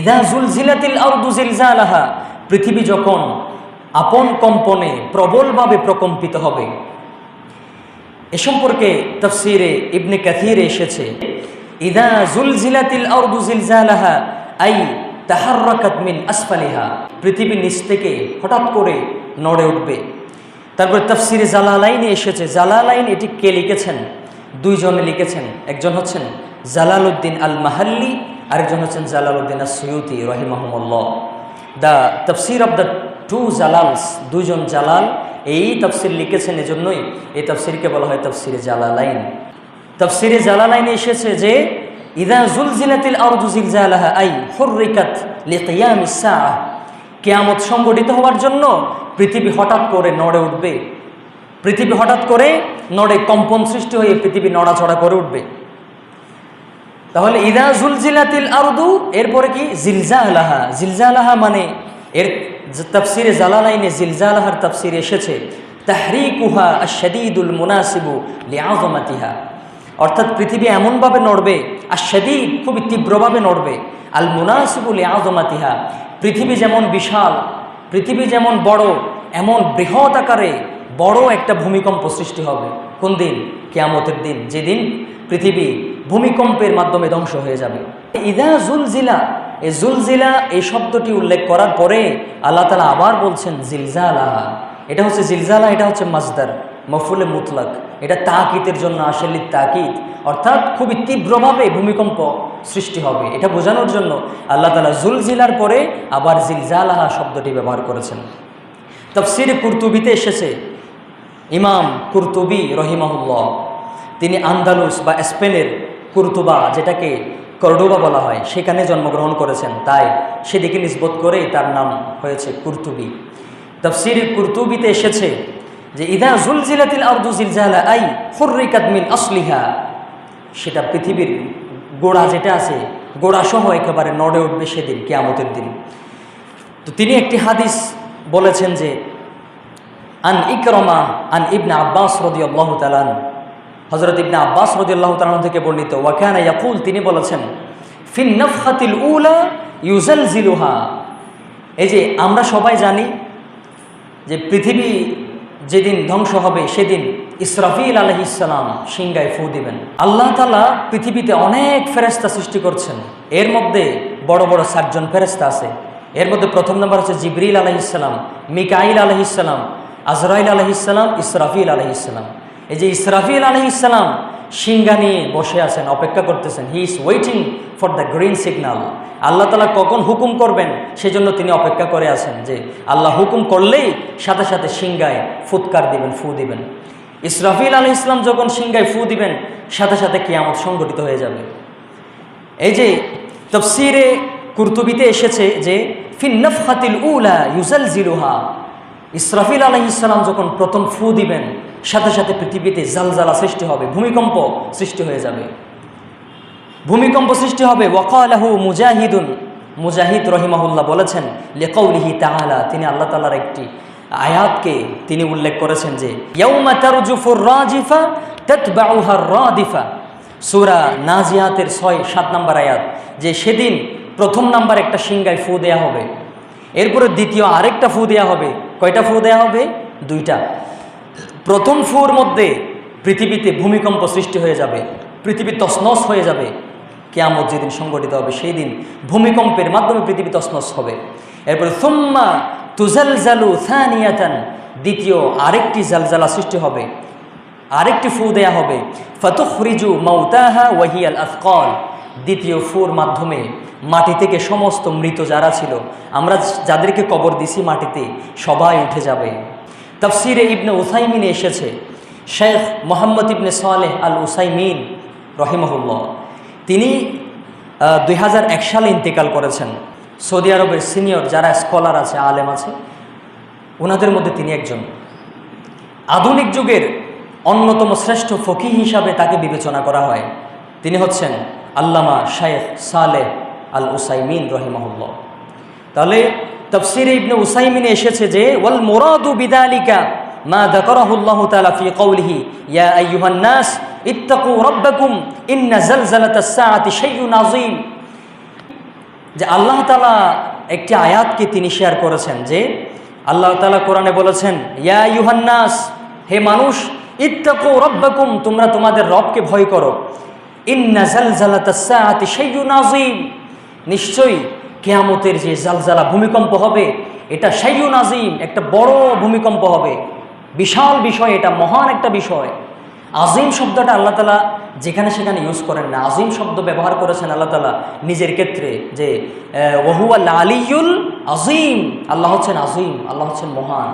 ইদা জুলজিলাতিল আরদু জিলজালাহা, পৃথিবী যখন আপন কম্পনে প্রবলভাবে প্রকম্পিত হবে। এ সম্পর্কে তফসিরে ইবনে কাথিরে এসেছে, ইদা জুলজিলাতিল আরদু জিলজালাহা, আই তাহাররাকাত মিন আসফালিহা, পৃথিবী নিচ থেকে হঠাৎ করে নড়ে উঠবে। তারপরে তফসিরে জালালাইনে এসেছে, জালালাইন এটি কে লিখেছেন? দুইজনে লিখেছেন, একজন হচ্ছেন জালালউদ্দিন আল মাহাল্লি আরেকজন হচ্ছেন Jalaluddin Suyuti রহিমাহমুল্লাহ। The tafsir of the two Jalals, দুইজন জালাল, এই তফসির লিখেছেন এজন্যই, এই তফসিরকে বলা হয় তফসিরে জালালাইন। তফসিরে জালালাইনে এসেছে যে, ইদা জুলজিলাতিল আরদু জিলজালাহা, আই হুররিকাত লিকিয়ামিস সাআহ। কিয়ামত সংগঠিত হওয়ার জন্য পৃথিবী হঠাৎ করে নড়ে উঠবে। পৃথিবী হঠাৎ করে নড়ে, কম্পন সৃষ্টি হয়ে পৃথিবী নড়াচড়া করে উঠবে। তাহলে ইদা জুলজিলাতিল আরদু, এরপরে কি? জিলজালাহা। জিলজালাহা মানে এর তফসিরে জালালাইনে জিলজালাহার তফসির এসেছে। তাহরিকুহা আশাদিদুল মুনাসিবু লিআজমাতিহা অর্থাৎ পৃথিবী এমনভাবে নড়বে আর সেদিক খুবই তীব্রভাবে নড়বে আল মুনাসিবুল আজমাতিহা পৃথিবী যেমন বিশাল, পৃথিবী যেমন বড়, এমন বৃহৎ আকারে বড় একটা ভূমিকম্প সৃষ্টি হবে। কোন দিন? কেয়ামতের দিন। যেদিন পৃথিবী ভূমিকম্পের মাধ্যমে ধ্বংস হয়ে যাবে। ইদা জুলজিলা, এই জুলজিলা এই শব্দটি উল্লেখ করার পরে আল্লাহ তালা আবার বলছেন জিলজালাহা এটা হচ্ছে জিলজালা, এটা হচ্ছে মাজদার মফুলে মুতলাক। এটা তাকিতের জন্য আসলে তাকিদ অর্থাৎ খুবই তীব্রভাবে ভূমিকম্প সৃষ্টি হবে। এটা বোঝানোর জন্য আল্লাহ তালা জুলজিলার পরে আবার জিলজালাহা শব্দটি ব্যবহার করেছেন। তফসির কুর্তুবিতে এসেছে, ইমাম কুর্তুবি রহিমাহুল্লাহ। তিনি আন্দালুস বা স্পেনের কুর্তুবা, যেটাকে করডোবা বলা হয়, সেখানে জন্মগ্রহণ করেছেন। তাই সেদিকে নিষ্বোধ করেই তার নাম হয়েছে কুর্তুবি। তফসির কুর্তুবিতে এসেছে যে, ইদা জুলজিলাতিল আরদু জিলজালা আই হুররিকাত মিন আসলিহা। সেটা পৃথিবীর গোড়া যেটা আছে গোড়া সহ একেবারে নড়ে উঠবে সেদিন, কেয়ামতের দিন। তো তিনি একটি হাদিস বলেছেন যে, আন ইকরমা আন ইবনা আব্বাস রদি আল্লাহ তালান হজরত ইবনা আব্বাস রদি আল্লাহ তালান থেকে বর্ণিত ওয়াকানা ইয়াকুল তিনি বলেছেন, ফিন নফহাতিল উলা ইউজাল জিলুহা এই যে আমরা সবাই জানি যে পৃথিবী যেদিন ধ্বংস হবে সেদিন ইসরাফিল আলহিসাম সিংগায় ফু দিবেন। আল্লাহ তালা পৃথিবীতে অনেক ফেরেস্তা সৃষ্টি করছেন। এর মধ্যে বড় বড় সাতজন ফেরেস্তা আছে। এর মধ্যে প্রথম নম্বর হচ্ছে জিবরিল আলহিসাম মিকাইল আলহিসাম আজরাইল আলহিসাম ইসরাফিল আলহিসাম এই যে ইসরাফিল আলহিসাম সিংহা নিয়ে বসে আছেন, অপেক্ষা করতেছেন he is waiting for the green signal আল্লাহ তালা কখন হুকুম করবেন? সেজন্য তিনি অপেক্ষা করে আছেন যে আল্লাহ হুকুম করলেই সাথে সাথে সিংগায় ফুৎকার দিবেন, ফু দিবেন। ইসরাফিল আলহ ইসলাম যখন সিংগায় ফু দিবেন, সাথে সাথে কিয়ামত সংগঠিত হয়ে যাবে। এই যে তফসিরে কুর্তুবিতে এসেছে যে ফিন্নফ খাতিল উলা ইউজাল জিরুহা ইসরাফিল আলহ ইসলাম যখন প্রথম ফু দিবেন সাথে সাথে পৃথিবীতে জালজালা সৃষ্টি হবে, ভূমিকম্প সৃষ্টি হয়ে যাবে। ভূমিকম্প সৃষ্টি হবে, ওয়াকালাহু মুজাহিদুন, মুজাহিদ রহিমাহুল্লাহ বলেছেন লেকৌলিহি তাহলা তিনি আল্লাহ তালার একটি আয়াতকে তিনি উল্লেখ করেছেন যে রাদিফা। সূরা নাজিয়াতের ছয়, সাত নম্বর আয়াত, যে সেদিন প্রথম নাম্বার একটা সিংগায় ফু দেয়া হবে। এরপরে দ্বিতীয় আরেকটা ফু দেয়া হবে। কয়টা ফু দেয়া হবে? দুইটা। প্রথম ফুর মধ্যে পৃথিবীতে ভূমিকম্প সৃষ্টি হয়ে যাবে, পৃথিবী তসনস হয়ে যাবে। কেয়ামত যেদিন সংগঠিত হবে, সেই দিন ভূমিকম্পের মাধ্যমে পৃথিবী তসনস হবে। এরপরে, সুম্মা তুজাল জালু সানিয়াতান দ্বিতীয় আরেকটি জালজালা সৃষ্টি হবে। আরেকটি ফু দেয়া হবে, ফতুখরিজু মৌতাহা ওয়াহিয়াল আফকল দ্বিতীয় ফুর মাধ্যমে মাটি থেকে সমস্ত মৃত যারা ছিল, আমরা যাদেরকে কবর দিছি মাটিতে, সবাই উঠে যাবে। তফসিরে ইবনে উসাইমিনে এসেছে। শেখ মোহাম্মদ ইবনে সালেহ আল উসাইমিন রহিমহুল্লাহ। তিনি দুই হাজার এক সালে ইন্তেকাল করেছেন। সৌদি আরবের সিনিয়র যারা স্কলার আছে, আলেম আছে ওনাদের মধ্যে তিনি একজন। আধুনিক যুগের অন্যতম শ্রেষ্ঠ ফকি হিসাবে তাকে বিবেচনা করা হয়। তিনি হচ্ছেন আল্লামা শায়েখ সালেহ আল উসাইমিন রহিমহুল্লাহ। তাহলে তফসিরে ইবনে উসাইমিনে এসেছে যে, ওয়াল মোরাদু বিদালিকা মা দাকরাহুল্লাহু তাআলা ফি কওলিহি, ইয়া আইয়ুহান নাস, ইত্তাকু রাব্বাকুম, ইন্না জালজালাতাস সাআতি শাইউন আযীম। যে আল্লাহ তালা একটি আয়াতকে তিনি শেয়ার করেছেন যে, আল্লাহ তালা কোরআনে বলেছেন, ইয়া ইউহান্নাস হে মানুষ, ইত্তাকু রব্বাকুম, তোমরা তোমাদের রবকে ভয় করো। ইন্না জালজালাতাসসাআতি শাইউন আযীম। নিশ্চয়ই কেয়ামতের যে জালজালা ভূমিকম্প হবে, এটা শাইউন আযীম একটা বড় ভূমিকম্প হবে। বিশাল বিষয়, এটা মহান একটা বিষয়। আজিম শব্দটা আল্লাহ তালা যেখানে সেখানে ইউজ করেন না। আজিম শব্দ ব্যবহার করেছেন আল্লাহ তালা নিজের ক্ষেত্রে যে ওহু আল্লাহ আলিউল আজিম। আল্লাহ হচ্ছেন আজিম, আল্লাহ হচ্ছেন মহান।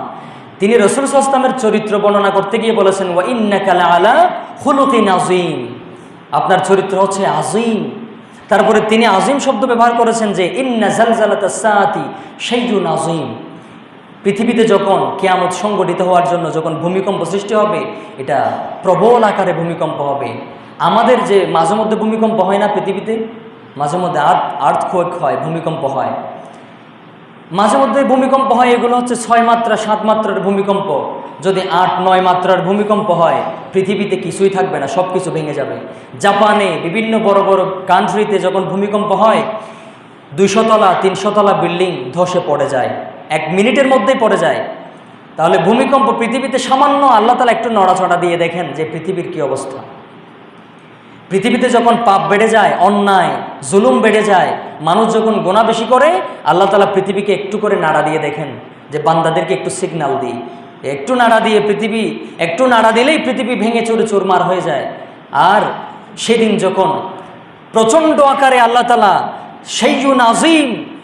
তিনি রসুল সাস্তামের চরিত্র বর্ণনা করতে গিয়ে বলেছেন, ওয়া ইন্নাকালা আলা হুলুকিন আজিম। আপনার চরিত্র হচ্ছে আজিম। তারপরে তিনি আজিম শব্দ ব্যবহার করেছেন যে ইন্না জালজালাতা সাআতি শাইউন আজিম পৃথিবীতে যখন কেয়ামত সংগঠিত হওয়ার জন্য যখন ভূমিকম্প সৃষ্টি হবে এটা প্রবল আকারে ভূমিকম্প হবে আমাদের যে মাঝে মধ্যে ভূমিকম্প হয় না পৃথিবীতে মাঝে মধ্যে আর্থ আর্থ হয় ভূমিকম্প হয় মাঝে মধ্যে ভূমিকম্প হয়, এগুলো হচ্ছে ছয় মাত্রা, সাত মাত্রার ভূমিকম্প। যদি আট, নয় মাত্রার ভূমিকম্প হয়, পৃথিবীতে কিছুই থাকবে না সব কিছু ভেঙে যাবে। জাপানে বিভিন্ন বড় বড় কান্ট্রিতে যখন ভূমিকম্প হয়, দুইশো তলা, তিনশো তলা বিল্ডিং ধসে পড়ে যায়, এক মিনিটের মধ্যেই পড়ে যায়। তাহলে ভূমিকম্প পৃথিবীতে সামান্য আল্লাহ তালা একটু নড়াচড়া দিয়ে দেখেন যে পৃথিবীর কি অবস্থা। পৃথিবীতে যখন পাপ বেড়ে যায়, অন্যায়, জুলুম বেড়ে যায়, মানুষ যখন গোনা বেশি করে, আল্লাহ তালা পৃথিবীকে একটু করে নাড়া দিয়ে দেখেন যে বান্দাদেরকে একটু সিগনাল দিই। একটু নাড়া দিয়ে পৃথিবী, একটু নাড়া দিলেই পৃথিবী ভেঙে চুরে চুরমার হয়ে যায়। আর সেদিন যখন প্রচণ্ড আকারে আল্লাহ তালা সেইজুন আজিম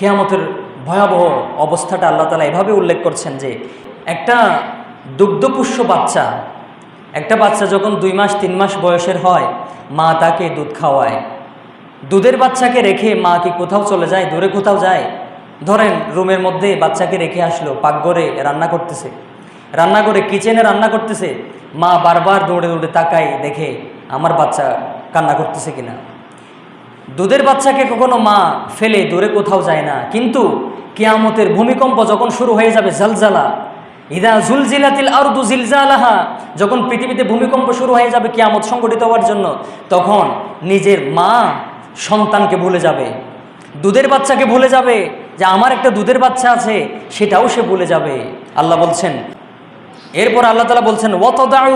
কেয়ামতের ভয়াবহ অবস্থাটা আল্লাহ তালা এভাবে উল্লেখ করছেন যে একটা দুগ্ধপুষ্য বাচ্চা, একটা বাচ্চা যখন দুই মাস, তিন মাস বয়সের হয়, মা তাকে দুধ খাওয়ায়। দুধের বাচ্চাকে রেখে মা কি কোথাও চলে যায়, দূরে কোথাও যায়? ধরেন রুমের মধ্যে বাচ্চাকে রেখে আসলো, পাকঘরে রান্না করতেছে। রান্না করে কিচেনে রান্না করতেছে। মা বারবার দৌড়ে দৌড়ে তাকায় দেখে আমার বাচ্চা কান্না করতেছে কিনা। দুধের বাচ্চাকে কখনো মা ফেলে দূরে কোথাও যায় না। কিন্তু কেয়ামতের ভূমিকম্প যখন শুরু হয়ে যাবে জালজালা, ইদা জুলজিলাতিল আরদু জিলজালাহা, যখন পৃথিবীতে ভূমিকম্প শুরু হয়ে যাবে কেয়ামত সংগঠিত হওয়ার জন্য, তখন নিজের মা সন্তানকে ভুলে যাবে। দুধের বাচ্চাকে ভুলে যাবে যে আমার একটা দুধের বাচ্চা আছে, সেটাও সে ভুলে যাবে। আল্লাহ বলছেন, এরপর আল্লাহ তালা বলছেন ওয়াতদাউ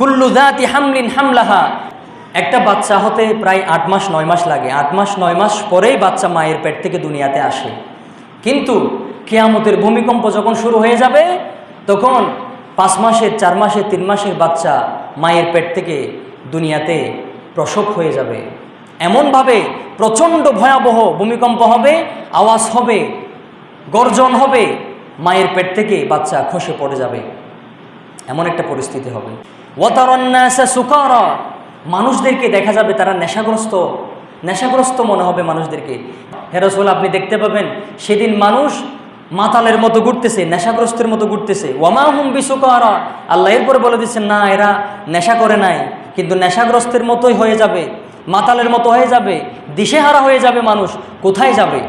কুল্লু দাতি হামলিন হামলাহা। একটা বাচ্চা হতে প্রায় আট মাস, নয় মাস লাগে। আট মাস, নয় মাস পরেই বাচ্চা মায়ের পেট থেকে দুনিয়াতে আসে। কিন্তু কেয়ামতের ভূমিকম্প যখন শুরু হয়ে যাবে, তখন পাঁচ মাসের, চার মাসের, তিন মাসের বাচ্চা মায়ের পেট থেকে দুনিয়াতে প্রসব হয়ে যাবে। এমনভাবে প্রচণ্ড ভয়াবহ ভূমিকম্প হবে, আওয়াজ হবে, গর্জন হবে, মায়ের পেট থেকে বাচ্চা খসে পড়ে যাবে। এমন একটা পরিস্থিতি হবে। ওয়াতারন্যাসা সুকারা মানুষদেরকে দেখা যাবে তারা নেশাগ্রস্ত। নেশাগ্রস্ত মনে হবে মানুষদেরকে। হেরসোল আপনি দেখতে পাবেন, সেদিন মানুষ মাতালের মতো ঘুরতেছে, নেশাগ্রস্তের মতো ঘুরতেছে। ওয়ামা হুম বিশুকারা আল্লাহ এরপরে বলে দিচ্ছেন, না, এরা নেশা করে নাই, কিন্তু নেশাগ্রস্তের মতোই হয়ে যাবে, মাতালের মতো হয়ে যাবে, দিশেহারা হয়ে যাবে মানুষ, কোথায় যাবে?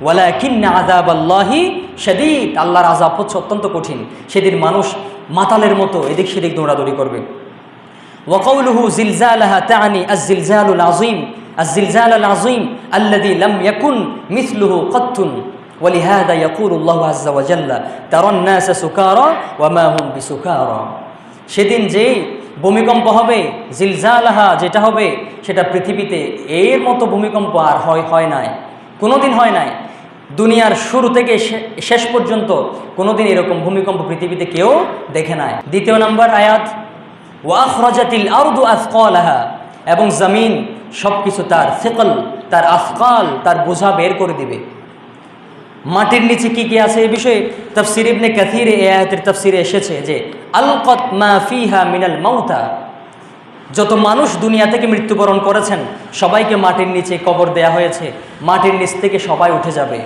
ওয়ালা কিন্না আজাব আল্লাহি সেদিন আল্লাহর আজাব হচ্ছে অত্যন্ত কঠিন। সেদিন মানুষ মাতালের মতো এদিক সেদিক দৌড়াদৌড়ি করবে। وقوله زلزالها تعني الزلزال العظيم الزلزال العظيم الذي لم يكن مثله قط ولهذا يقول الله عز وجل ترى الناس سكارى وما هم بسكارى সেদিন যে ভূমিকম্প হবে জিলজালাহা যেটা হবে সেটা পৃথিবীতে এর মতো ভূমিকম্প আর হয় হয় নাই কোনোদিন হয় নাই দুনিয়ার শুরু থেকে শে- শেষ পর্যন্ত কোনোদিন এরকম ভূমিকম্প পৃথিবীতে কেউ দেখে নাই দ্বিতীয় নম্বর আয়াত ওয়াখরাজাতিল আরদু আফকালাহা এবং জমিন সব কিছু তার ফিকল তার আফকাল তার বোঝা বের করে দিবে। মাটির নিচে কি কি আছে এই বিষয়ে? তফসির ইবনে কাথির এ আয়াতের তফসিরে এসেছে যে, আলকত মা ফিহা মিনাল মাউতা। যত মানুষ দুনিয়া থেকে মৃত্যুবরণ করেছেন, সবাইকে মাটির নিচে কবর দেয়া হয়েছে। মাটির নিচ থেকে সবাই উঠে যাবে।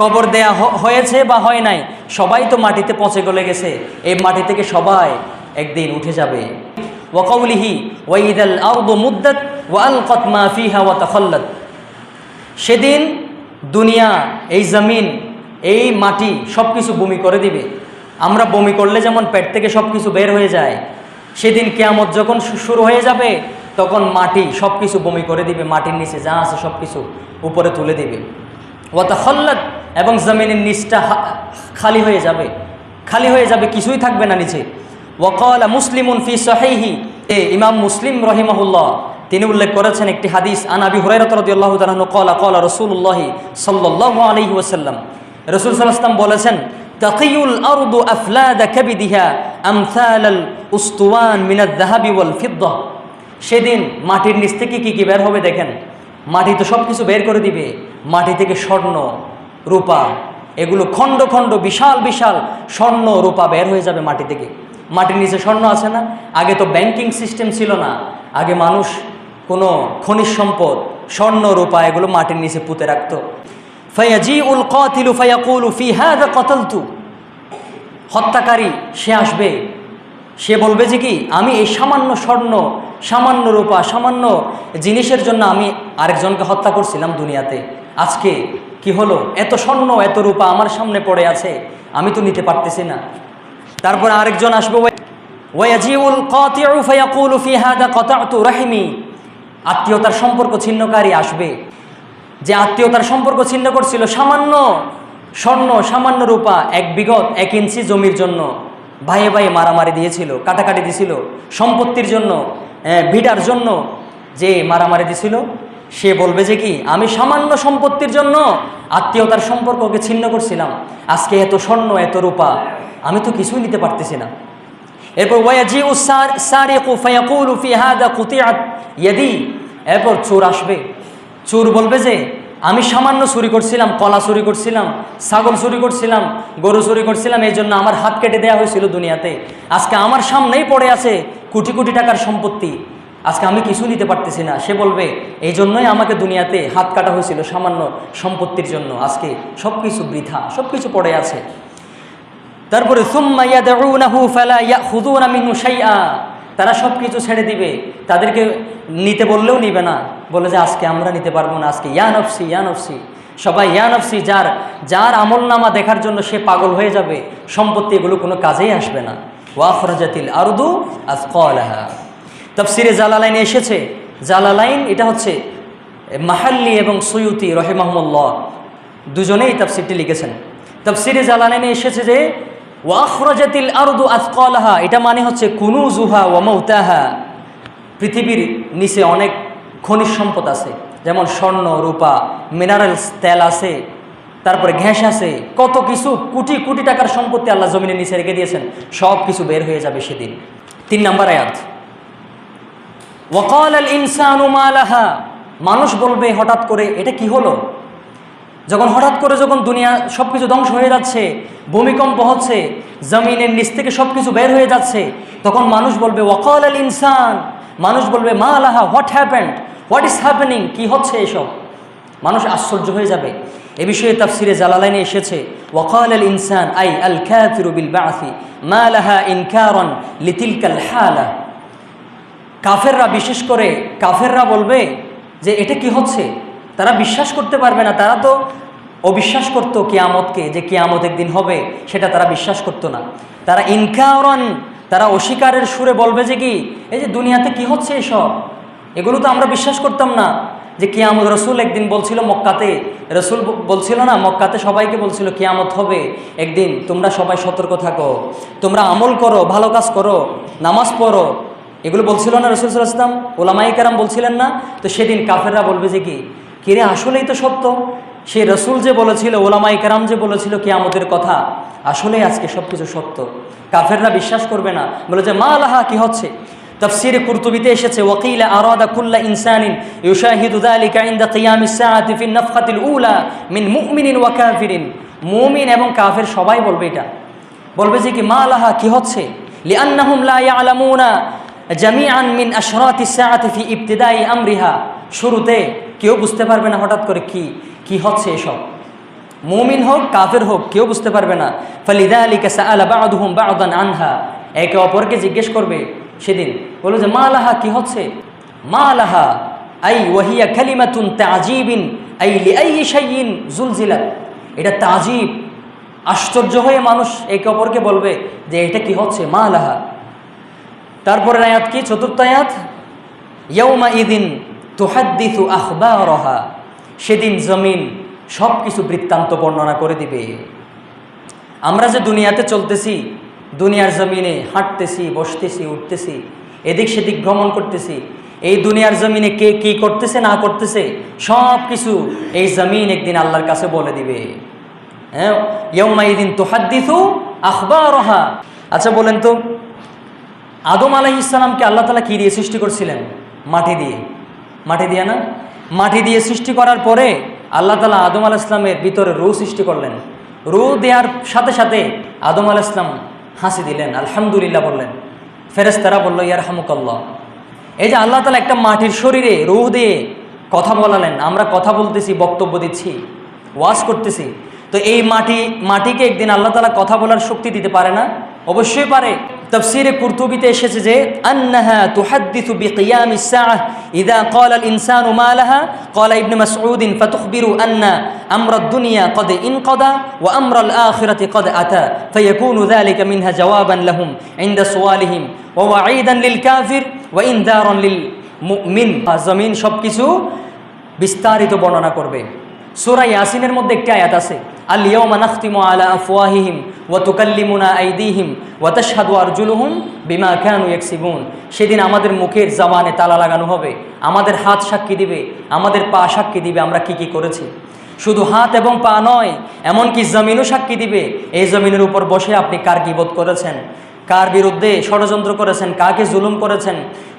কবর দেয়া হয়েছে বা হয় নাই, সবাই তো মাটিতে পচে গলে গেছে। এই মাটি থেকে সবাই একদিন উঠে যাবে। ওয়াকাউলিহি, ওয়াইদাল আরদু মুদ্দাত ওয়া আলকাত মা ফিহা ওয়া তাখাল্লাত। সেদিন দুনিয়া, এই জমিন, এই মাটি সব কিছু বমি করে দিবে। আমরা বমি করলে যেমন পেট থেকে সব কিছু বের হয়ে যায়, সেদিন কেয়ামত যখন শুরু হয়ে যাবে, তখন মাটি সব কিছু বমি করে দিবে, মাটির নিচে যা আছে সব কিছু উপরে তুলে দিবে। ওয়াতা হল্লাদ এবং জমিনের নিচটা খালি হয়ে যাবে। খালি হয়ে যাবে, কিছুই থাকবে না নিচে। ওয়াকালা মুসলিমুন ফি সাহিহি। এ ইমাম মুসলিম রহিমাহুল্লাহ, তিনি উল্লেখ করেছেন একটি হাদিস আনাবি হুরাইরাত রাদিয়াল্লাহু তাআলা ক্বালা ক্বালা রাসূলুল্লাহ সাল্লাল্লাহু আলাইহি ওয়াসাল্লাম। রাসূল সাল্লাল্লাহু বলেছেন, তাকিয়ুল আরদু আফলাদা কাবিদিহা আমসালাল উস্তুওয়ান মিনাদ যাহাবি ওয়াল ফিদ্দা। সেদিন মাটির নিচ থেকে কি কি বের হবে দেখেন? মাটি তো সব কিছু বের করে দিবে। মাটি থেকে স্বর্ণ, রূপা, এগুলো খণ্ড খণ্ড, বিশাল বিশাল স্বর্ণ, রূপা বের হয়ে যাবে মাটি থেকে। মাটির নিচে স্বর্ণ আছে না? আগে তো ব্যাংকিং সিস্টেম ছিল না। আগে মানুষ কোনো খনিজ সম্পদ, স্বর্ণ, রূপা এগুলো মাটির নিচে পুঁতে রাখতো। ফায়াজি উল কাতিলু ফায়াকুলু ফি হ্যাঁ কতলতু। হত্যাকারী, সে আসবে। সে বলবে যে কি? আমি এই সামান্য স্বর্ণ, সামান্য রূপা, সামান্য জিনিসের জন্য আমি আরেকজনকে হত্যা করছিলাম দুনিয়াতে। আজকে কি হলো? এত স্বর্ণ, এত রূপা আমার সামনে পড়ে আছে। আমি তো নিতে পারতেছি না। তারপর আরেকজন আসবে ওয়াজিউল কাতিউ ফায়াকুলু ফি হাদা কাতাতু রাহিমি। আত্মীয়তার সম্পর্ক ছিন্নকারী আসবে। যে আত্মীয়তার সম্পর্ক ছিন্ন করছিল সামান্য স্বর্ণ, সামান্য রূপা, এক বিগত, এক ইঞ্চি জমির জন্য। ভাইয়ে ভাইয়ে মারামারি দিয়েছিল, কাটাকাটি দিয়েছিল সম্পত্তির জন্য ভিটার জন্য যে মারামারি দিছিল সে বলবে যে কি, আমি সামান্য সম্পত্তির জন্য আত্মীয়তার সম্পর্ককে ছিন্ন করছিলাম। আজকে এত স্বর্ণ, এত রূপা, আমি তো কিছুই নিতে পারতেছি না। এরপর এরপর চোর আসবে। চোর বলবে যে, আমি সামান্য চুরি করছিলাম, কলা চুরি করছিলাম, ছাগল চুরি করছিলাম, গরু চুরি করছিলাম, এই জন্য আমার হাত কেটে দেওয়া হয়েছিল দুনিয়াতে। আজকে আমার সামনেই পড়ে আছে কোটি কোটি টাকার সম্পত্তি। আজকে আমি কিছু নিতে পারতেছি না। সে বলবে, এই জন্যই আমাকে দুনিয়াতে হাত কাটা হয়েছিল সামান্য সম্পত্তির জন্য। আজকে সব কিছু বৃথা সব কিছু পড়ে আছে। তারপরে তারা সব কিছু ছেড়ে দিবে। তাদেরকে নিতে বললেও নিবে না। বলে যে, আজকে আমরা নিতে পারব না। আজকে ইয়ান অফসি ইয়ান অফসি সবাই ইয়ান অফসি যার যার আমল নামা দেখার জন্য সে পাগল হয়ে যাবে, সম্পত্তি এগুলো কোনো কাজেই আসবে না। ওয়াফরাজাতিল আরদু আজকালাহা। তাফসিরে জালালাইনে এসেছে। জালালাইন এটা হচ্ছে মাহাল্লি এবং সৈয়তি রহেমাহমুল্লাহ। দুজনেই তাফসিরটি লিখেছেন। তাফসিরে জালালাইনে এসেছে যে ওয়াখরাজাতিল আরদু আজকালাহা এটা মানে হচ্ছে, কুনুজুহা ওয়া মৌতাহা পৃথিবীর নিচে অনেক খনিজ সম্পদ আছে। যেমন স্বর্ণ, রূপা মিনারেলস তেল আছে, তারপরে ঘ্যাস আছে, কত কিছু, কোটি কোটি টাকার সম্পত্তি আল্লাহ জমিনের নিচে রেখে দিয়েছেন। সব কিছু বের হয়ে যাবে সেদিন। তিন নাম্বার আয়াত। ওয়াকাল আল ইনসানু মালাহা। মানুষ বলবে, হঠাৎ করে, এটা কি হলো? যখন হঠাৎ করে যখন দুনিয়া সব কিছু ধ্বংস হয়ে যাচ্ছে, ভূমিকম্প হচ্ছে, জমিনের নিচ থেকে সব কিছু বের হয়ে যাচ্ছে, তখন মানুষ বলবে, ওয়াকাল আল ইনসান। মানুষ বলবে মা আলাহা what happened what is happening কি হচ্ছে এসব? মানুষ আশ্চর্য হয়ে যাবে। এ বিষয়ে তার তাফসিরে জালালাইনে এসেছে, ওয়াকাল আল ইনসান, আই আল কাফিরু বিল বাসি মা লাহা ইনকারন লিতিলকাল হালা। কাফেররা বিশেষ করে কাফেররা বলবে যে এটা কি হচ্ছে? তারা বিশ্বাস করতে পারবে না, তারা তো অবিশ্বাস করতো কিয়ামতকে, যে কিয়ামত একদিন হবে, সেটা তারা বিশ্বাস করতো না। তারা ইনকারন তারা অস্বীকারের সুরে বলবে যে কি, এই যে দুনিয়াতে কি হচ্ছে এসব? এগুলো তো আমরা বিশ্বাস করতাম না। যে কিয়ামত রসুল একদিন বলছিল মক্কাতে, রসুল বলছিল না, মক্কাতে সবাইকে বলছিল কিয়ামত হবে, একদিন তোমরা সবাই সতর্ক থাকো। তোমরা আমল করো, ভালো কাজ করো, নামাজ পড়ো। এগুলো বলছিল না রসুল সাল্লাম ওলামাই কারাম বলছিলেন না। তো সেদিন কাফেররা বলবে যে কি? কিরে আসলেই তো সত্য। সে রসুল যে বলেছিল ওলামাই কারাম যে বলেছিল কি আমাদের কথা, আসলেই আজকে সব কিছু সত্য। কাফেররা বিশ্বাস করবে না। বলে যে, মা আলাহা কি হচ্ছে? তফসিরে কুরতুবিতে এসেছে, ওয়াকিলা আরাদা কুল্লা ইনসানিন ইউশাহিদু যালিকা ইনদা কিয়ামিস সাআতি ফিন নাফখাতিল উলা মিন মুমিনিন ওয়া কাফিরিন। মুমিন এবং কাফের সবাই বলবে এটা। বলবে যে কি, মা আলাহা কি হচ্ছে? লিআন্নাহুম লা ইয়ালামুনা। জামিআন মিন আশরাতি সাআতি ফি ইবতিদাই আমরিহা। শুরুতে কেউ বুঝতে পারবে না হঠাৎ করে কি কি হচ্ছে এসব। মুমিন হোক, কাফের হোক, কেউ বুঝতে পারবে না। ফালিদালিকা সাআলা বা'দুহুম বা'দান আনহা। একে অপরকে জিজ্ঞেস করবে সেদিন বলল যে মা লাহা কি হচ্ছে? মা লাহা আই ওয়াহিয়া কালিমাতুন তাজিবিন, আই লিআই শাইইন জুলজিলাত। এটা তাজিব। আশ্চর্য হয়ে মানুষ একে অপরকে বলবে যে, এটা কি হচ্ছে? মা লাহা তারপরে আয়াত কি? চতুর্থ আয়াত? ইয়ৌমা ইদিন তুহাদ্দিথু আখবারহা। সেদিন জমিন সব কিছু বৃত্তান্ত বর্ণনা করে দিবে। আমরা যে দুনিয়াতে চলতেছি, দুনিয়ার জমিনে হাঁটতেছি, বসতেছি, উঠতেছি, এদিক সেদিক ভ্রমণ করতেছি, এই দুনিয়ার জমিনে কে কি করতেছে, না করতেছে সব কিছু এই জমিন একদিন আল্লাহর কাছে বলে দিবে। হ্যাঁ? ইয়ৌমা ইদিন তুহাদ্দিথু আখবারহা। আচ্ছা বলেন তো আদম আলাহ ইসলামকে আল্লাহ তালা কী দিয়ে সৃষ্টি করছিলেন? মাটি দিয়ে। মাটি দিয়ে না? মাটি দিয়ে সৃষ্টি করার পরে আল্লাহ তালা আদম আলাহ ইসলামের ভিতরে রু সৃষ্টি করলেন। রু দেওয়ার সাথে সাথে আদম আলাহ ইসলাম হাসি দিলেন, আলহামদুলিল্লাহ বললেন। ফেরেস্তারা বলল ইয়ার হামুকাল্লাহ এই যে আল্লাহ তালা একটা মাটির শরীরে রুহ দিয়ে কথা বলালেন, আমরা কথা বলতেছি, বক্তব্য দিচ্ছি, ওয়াজ করতেছি। তো এই মাটি, মাটিকে একদিন আল্লাহ তালা কথা বলার শক্তি দিতে পারে না? অবশ্যই পারে। তফসিরে কুরতুবিতে এসেছে যে আন্নাহা তুহাদ্দিথু বিকিয়াম الساعة إذا قال الإنسان ما لها قال ابن مسعود فتخبر أن أمر الدنيا قد انقضى وأمر الآخرة قد أتى فيكون ذلك منها جوابا لهم عند سؤالهم ووعيدا للكافر وإنذارا للمؤمن জমিন সব কিছু বিস্তারিত বর্ণনা করবে সূরা ইয়াসিনের মধ্যে একটি আয়াত আছে আল ইয়াউমা নাখতিমু আলা আফওয়াহিহিম ওয়া তুকাল্লিমুনা আইদিহিম ওয়া তাশহাদু আরজুলুহুম বিমা কানু ইয়াকসিবুন। সেদিন আমাদের মুখের জবানে তালা লাগানো হবে, আমাদের হাত সাক্ষী দিবে, আমাদের পা সাক্ষী দিবে আমরা কি কি করেছি। শুধু হাত এবং পা নয়, এমনকি জমিনও সাক্ষী দিবে, এই জমিনের উপর বসে আপনি কার গিবত করেছেন? কার বিরুদ্ধে ষড়যন্ত্র করেছেন? কাকে জুলুম করেছেন?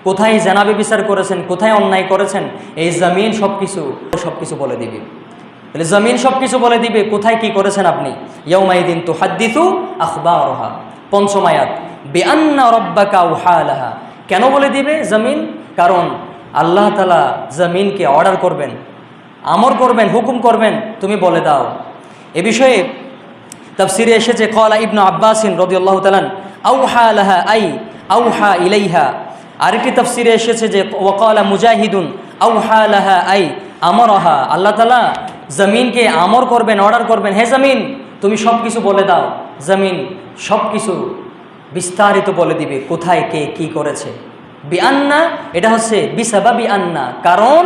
কোথায় জেনাবে বিচার করেছেন? কোথায় অন্যায় করেছেন? এই জমিন সব কিছু সব কিছু বলে দিবে। তাহলে জমিন সব কিছু বলে দিবে, কোথায় কি করেছেন আপনি? ইয়ৌমাইদিন তো হাদ্দিতু আখবারহা। পঞ্চম আয়াত, বেআন্না রব্বাকা উহালাহা। কেন বলে দিবে জমিন? কারণ আল্লাহ তালা জমিনকে অর্ডার করবেন, আমর করবেন, হুকুম করবেন, তুমি বলে দাও। এ বিষয়ে তাফসিরে এসেছে কলা ইবনু আব্বাসিন রদিউল্লাহ তালান আউহা লাহা আই, আউহা ইলাইহা। আরেকটি তফসিরে এসেছে যে ওয়াকালা মুজাহিদুন আউহা লাহা আই, আমরহা। আল্লাহ তালা জমিনকে আমর করবেন অর্ডার করবেন, হে জমিন, তুমি সব কিছু বলে দাও। জমিন সব কিছু বিস্তারিত বলে দিবে, কোথায় কে কি করেছে। বিআন্না, এটা হচ্ছে বিসাবা বিআন্না, কারণ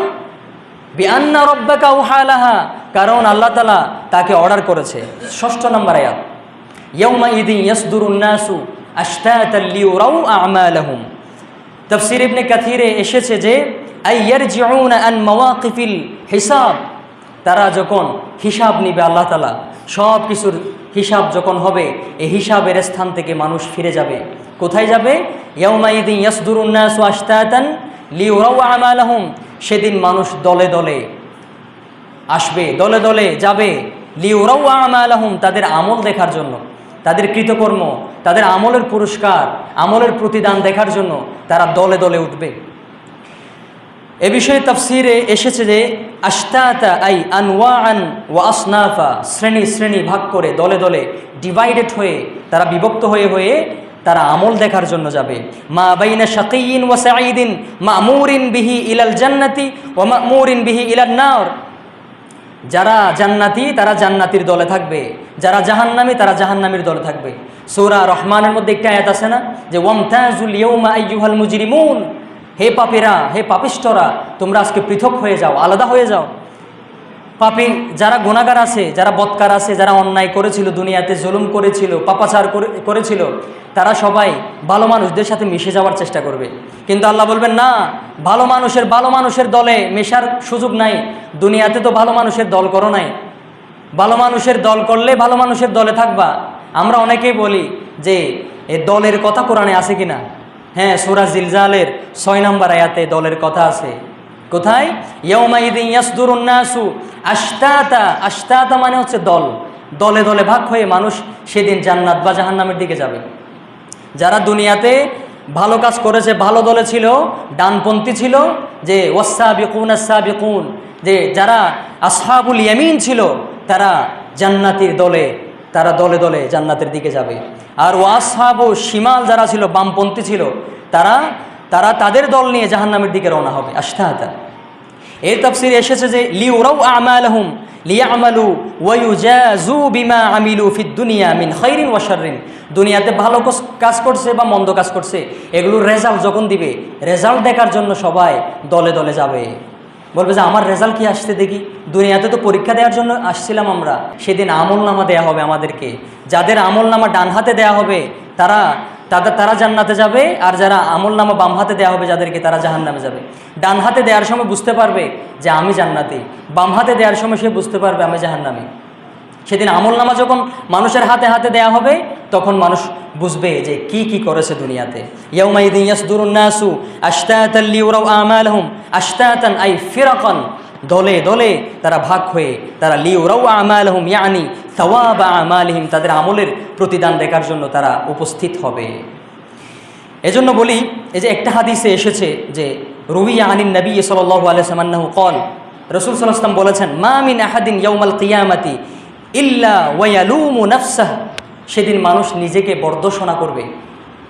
বিআন্না রব্বাকা উহালাহা কারণ আল্লাহ তালা তাকে অর্ডার করেছে। ষষ্ঠ নম্বর আয়াত ইয়ৌমা ইদিন ইয়াসদুরুন নাসু আশতাতাল লিউরাউ আমালাহুম। তফসির ইবনে কাথিরে এসেছে যে আইয়ার জিউন আন মাওয়াকিফিল হিসাব। তারা যখন হিসাব নিবে আল্লাহ তালা সব কিছুর হিসাব যখন হবে, এই হিসাবের স্থান থেকে মানুষ ফিরে যাবে। কোথায় যাবে? সেদিন মানুষ দলে দলে আসবে, দলে দলে যাবে। লিউরাউ আমালাহুম, তাদের আমল দেখার জন্য, তাদের কৃতকর্ম, তাদের আমলের পুরস্কার, আমলের প্রতিদান দেখার জন্য তারা দলে দলে উঠবে। এ বিষয়ে তফসিরে এসেছে যে আস্তাতা আই আনওয়া আন ওয়া আসনাফা, শ্রেণি শ্রেণি ভাগ করে, দলে দলে ডিভাইডেড হয়ে, তারা বিভক্ত হয়ে হয়ে তারা আমল দেখার জন্য যাবে। মা বাইনা শাকিন ওয়া সাঈদিন মামুরিন বিহি ইলাল জান্নাতি ওয়া মামুরিন বিহি ইলান নার। যারা জান্নাতি, তারা জান্নাতির দলে থাকবে। যারা জাহান্নামী, তারা জাহান্নামীর দলে থাকবে। সৌরা রহমানের মধ্যে একটা আয়াত আছে না? যে, ওয়ামতাজুল ইয়ৌমা আইয়ুহাল মুজরিমুন। হে পাপেরা, হে পাপিষ্টরা তোমরা আজকে পৃথক হয়ে যাও, আলাদা হয়ে যাও। পাপি যারা গুণাগার আছে, যারা বৎকার আছে, যারা অন্যায় করেছিল, দুনিয়াতে জুলুম করেছিল, পাপাচার করে- করেছিল, তারা সবাই ভালো মানুষদের সাথে মিশে যাওয়ার চেষ্টা করবে। কিন্তু আল্লাহ বলবেন, না, ভালো মানুষের ভালো মানুষের দলে মেশার সুযোগ নাই। দুনিয়াতে তো ভালো মানুষের দল করো নাই। ভালো মানুষের দল করলে ভালো মানুষের দলে থাকবা। আমরা অনেকেই বলি যে, এ দলের কথা কোরআনে আছে কিনা? হ্যাঁ সুরা জিলজালের ছয় নম্বর আয়াতে দলের কথা আছে। কোথায়? ইয়ৌমাইদিন ইয়াসদুরুন নাসু, আশতাতা আশতাতা মানে হচ্ছে দল। দলে দলে ভাগ হয়ে মানুষ সেদিন জান্নাত বা জাহান্নামের দিকে যাবে। যারা দুনিয়াতে ভালো কাজ করেছে, ভালো দলে ছিল, ডানপন্থী ছিল, যে ওয়াসাবিকুন আসাবিকুন যে যারা আসহাবুল ইয়ামিন ছিল, তারা জান্নাতির দলে তারা দলে দলে জান্নাতের দিকে যাবে। আর ওয়াসাব ও শিমাল যারা ছিল, বামপন্থী ছিল, তারা তারা তাদের দল নিয়ে জাহান্নামের দিকে রওনা হবে। আস্তাহাতা এর তাফসিরে এসেছে যে লি লিউরাউ আমালাহুম, লিয়ামালু ওয়ায়ুজাজু বিমা আমিলু ফিদ দুনিয়া মিন খাইরিন ওয়া শাররিন। দুনিয়াতে ভালো কাজ করছে বা মন্দ কাজ করছে, এগুলোর রেজাল্ট যখন দিবে, রেজাল্ট দেখার জন্য সবাই দলে দলে যাবে। বলবে যে, আমার রেজাল্ট কি আসতে দেখি? দুনিয়াতে তো পরীক্ষা দেওয়ার জন্য আসছিলাম আমরা। সেদিন আমল নামা দেওয়া হবে আমাদেরকে। যাদের আমল নামা ডান হাতে দেওয়া হবে, তারা, তাদের, তারা জান্নাতে যাবে, আর যারা আমল নামা বাম হাতে দেওয়া হবে, যাদেরকে তারা জাহান নামে যাবে। ডান হাতে দেওয়ার সময় বুঝতে পারবে যে, আমি জান্নাতি। বাম হাতে দেওয়ার সময় সে বুঝতে পারবে, আমি জাহান্নামী। সেদিন আমল নামা যখন মানুষের হাতে হাতে দেয়া হবে, তখন মানুষ বুঝবে যে কি কি করেছে দুনিয়াতে। ইয়াউমাইদিন লিউরাউ আই ফিরাকান। দলে দলে তারা ভাগ হয়ে তারা লিউরাউ আমালহুম, ইয়ানি সওয়াব আমালিহিম, তাদের আমলের প্রতিদান দেখার জন্য তারা উপস্থিত হবে। এজন্য বলি, এই যে একটা হাদিসে এসেছে যে রুবিয়া আনিন নবী সাল্লাহ আলসামান্নাহু কল, রসুল সাল্লাম বলেছেন, মা মিন আহাদিন ইয়ৌমাল কিয়ামাতি ইল্লা ওয়ালুমু নাফসাহ। সেদিন মানুষ নিজেকে বর্দশনা করবে,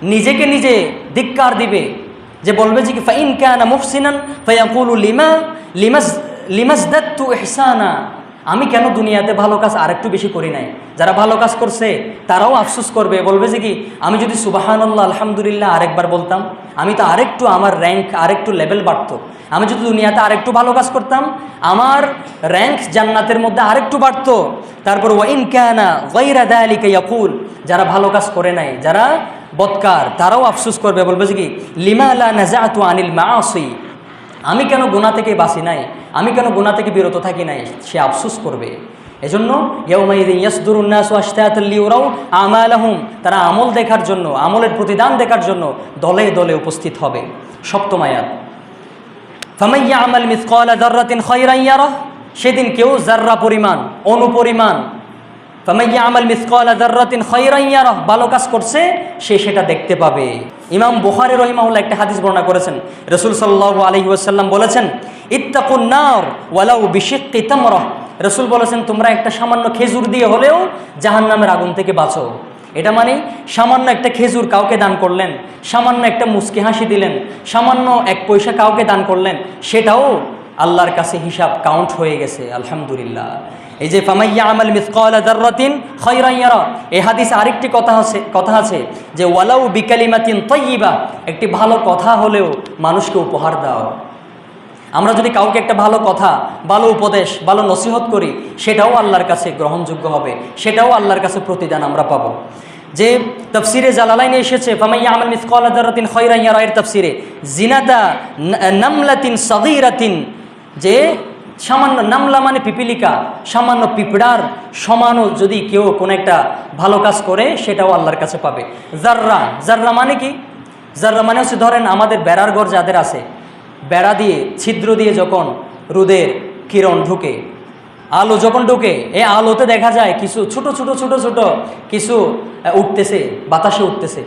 নিজেকে নিজে ধিক্কার দিবে, যে বলবে যে কি ফাইন কানা মুফসিনান ফায়াকুলু লিমা লিমাস লিমাস লিমাসদাত্তু ইহসানা। আমি কেন দুনিয়াতে ভালো কাজ আরেকটু বেশি করি নাই? যারা ভালো কাজ করছে, তারাও আফসোস করবে। বলবে যে কি, আমি যদি সুবাহান্লাহ আলহামদুলিল্লাহ আরেকবার বলতাম, আমি তো আরেকটু আমার র্যাঙ্ক আরেকটু লেভেল বাড়তো। আমি যদি দুনিয়াতে আরেকটু ভালো কাজ করতাম, আমার র্যাঙ্ক জান্নাতের মধ্যে আরেকটু বাড়তো। তারপর ওয়াইন ক্যানা ওয়াইরা দায়ালিকা ইয়াকুল, যারা ভালো কাজ করে নাই, যারা বৎকার, তারাও আফসোস করবে। বলবে যে কি, লিমা আলা নাজাতু আনিল মাসি আমি কেন গুণা থেকে বাঁচি নাই? আমি কেন গুণা থেকে বিরত থাকি নাই? সে আফসুস করবে। এজন্য তারা আমল দেখার জন্য, আমলের প্রতিদান দেখার জন্য দলে দলে উপস্থিত হবে। সপ্তম সেদিন কেউ জাররা পরিমাণ, অনুপরিমাণ ফামাইয়া আমাল মিসকালা জাররাতিন খায়রান ইয়ারাহ, ভালো কাজ করছে, সে সেটা দেখতে পাবে। ইমাম বুখারী রহিমাহুল্লাহ একটা হাদিস বর্ণনা করেছেন। রাসূল সাল্লাল্লাহু আলাইহি ওয়াসাল্লাম বলেছেন, ইত্তাকুন নার ওয়ালাউ বিশিক্কি তামরাহ। রাসূল বলেছেন, তোমরা একটা সামান্য খেজুর দিয়ে হলেও জাহান্নামের আগুন থেকে বাঁচো। এটা মানে সামান্য একটা খেজুর কাউকে দান করলেন, সামান্য একটা মুস্কি হাসি দিলেন, সামান্য এক পয়সা কাউকে দান করলেন, সেটাও আল্লাহর কাছে হিসাব কাউন্ট হয়ে গেছে, আলহামদুলিল্লাহ। এই যে ফামাইয়া আমাল মিসকালা দাররাতিন খায়রান ইয়ারা। এই হাদিসে আরেকটি কথা আছে কথা আছে যে, ওয়ালাউ বিকালিমাতিন তাইয়্যিবা একটি ভালো কথা হলেও মানুষকে উপহার দাও। আমরা যদি কাউকে একটা ভালো কথা, ভালো উপদেশ, ভালো নসিহত করি, সেটাও আল্লাহর কাছে গ্রহণযোগ্য হবে। সেটাও আল্লাহর কাছে প্রতিদান আমরা পাবো। যে তফসিরে জালালাইনে এসেছে ফামাইয়া আমাল মিসকালা দাররাতিন খায়রান ইয়ারা এর তফসিরে, জিনাদা নামলাতিন সগীরাতিন যে সামান্য নামলা মানে পিপিলিকা, সামান্য পিঁপড়ার সমানও যদি কেউ কোনো একটা ভালো কাজ করে, সেটাও আল্লাহর কাছে পাবে। জাররা জাররা মানে কি? জাররা মানে হচ্ছে ধরেন আমাদের বেড়ার ঘর যাদের আছে, বেড়া দিয়ে, ছিদ্র দিয়ে যখন রোদের কিরণ ঢুকে, আলো যখন ঢুকে এই আলোতে দেখা যায় কিছু ছোট ছোট ছোট ছোট কিছু উঠতেছে, বাতাসে উঠতেছে।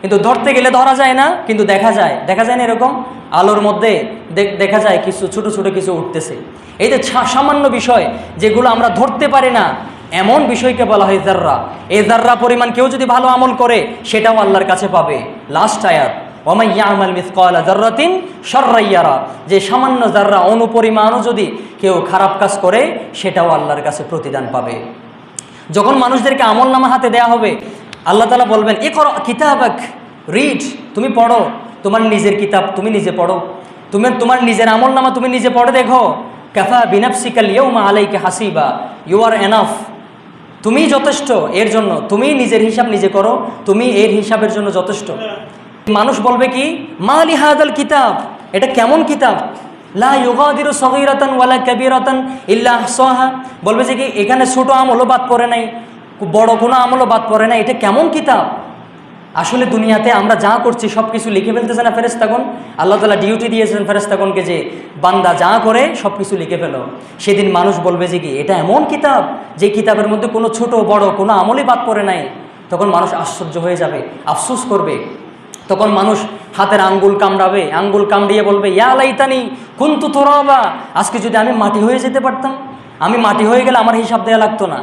কিন্তু ধরতে গেলে ধরা যায় না, কিন্তু দেখা যায় দেখা যায় না এরকম? আলোর মধ্যে দেখ- যায় কিছু, ছোট ছোট কিছু উঠতেছে। এই যে সামান্য বিষয় যেগুলো আমরা ধরতে পারি না, এমন বিষয়কে বলা হয় জাররা এই জাররা পরিমাণ কেউ যদি ভালো আমল করে, সেটাও আল্লাহর কাছে পাবে। লাস্ট আয়াত ওমাইয়া আমাল মিসকালা জাররাতিন সর্রাইয়ারা যে সামান্য জাররা অনুপরিমাণও যদি কেউ খারাপ কাজ করে, সেটাও আল্লাহর কাছে প্রতিদান পাবে। যখন মানুষদেরকে আমল নামা হাতে দেয়া হবে, আল্লাহ তালা বলবেন এ করো কিতাবাক, রিড, তুমি পড়ো। তোমার নিজের কিতাব তুমি নিজে পড়ো। তুমি তোমার নিজের আমল নামা তুমি নিজে পড়ে দেখো। কাফা বিনাফসিকাল ইয়ৌমা আলাইকে হাসিবা। ইউ আর এনাফ তুমি যথেষ্ট, এর জন্য। তুমি নিজের হিসাব নিজে করো, তুমি এর হিসাবের জন্য যথেষ্ট। মানুষ বলবে কি, মা লিহাদাল কিতাব? এটা কেমন কিতাব? লা ইউগাদিরু সগীরাতান ওয়ালা কাবীরাতান ইল্লা বলবে যে কি, এখানে ছোট আমলও বাদ পড়ে নাই, বড় কোনো আমলও বাদ পড়ে নাই। এটা কেমন কিতাব? আসলে দুনিয়াতে আমরা যা করছি সব কিছু লিখে ফেলতেছে না ফেরেস্তাগণ আল্লাহ তালা ডিউটি দিয়েছেন ফেরেস্তাগণকে যে বান্দা যা করে সব কিছু লিখে ফেলো। সেদিন মানুষ বলবে যে কি, এটা এমন কিতাব যে কিতাবের মধ্যে কোনো ছোট, বড়, কোনো আমলই বাদ পড়ে নাই। তখন মানুষ আশ্চর্য হয়ে যাবে, আফসোস করবে। তখন মানুষ হাতের আঙ্গুল কামড়াবে, আঙ্গুল কামড়িয়ে বলবে, ইয়া লাইতানি কুন্তু তোরাবা। আজকে যদি আমি মাটি হয়ে যেতে পারতাম, আমি মাটি হয়ে গেলে আমার হিসাব দেওয়া লাগতো না।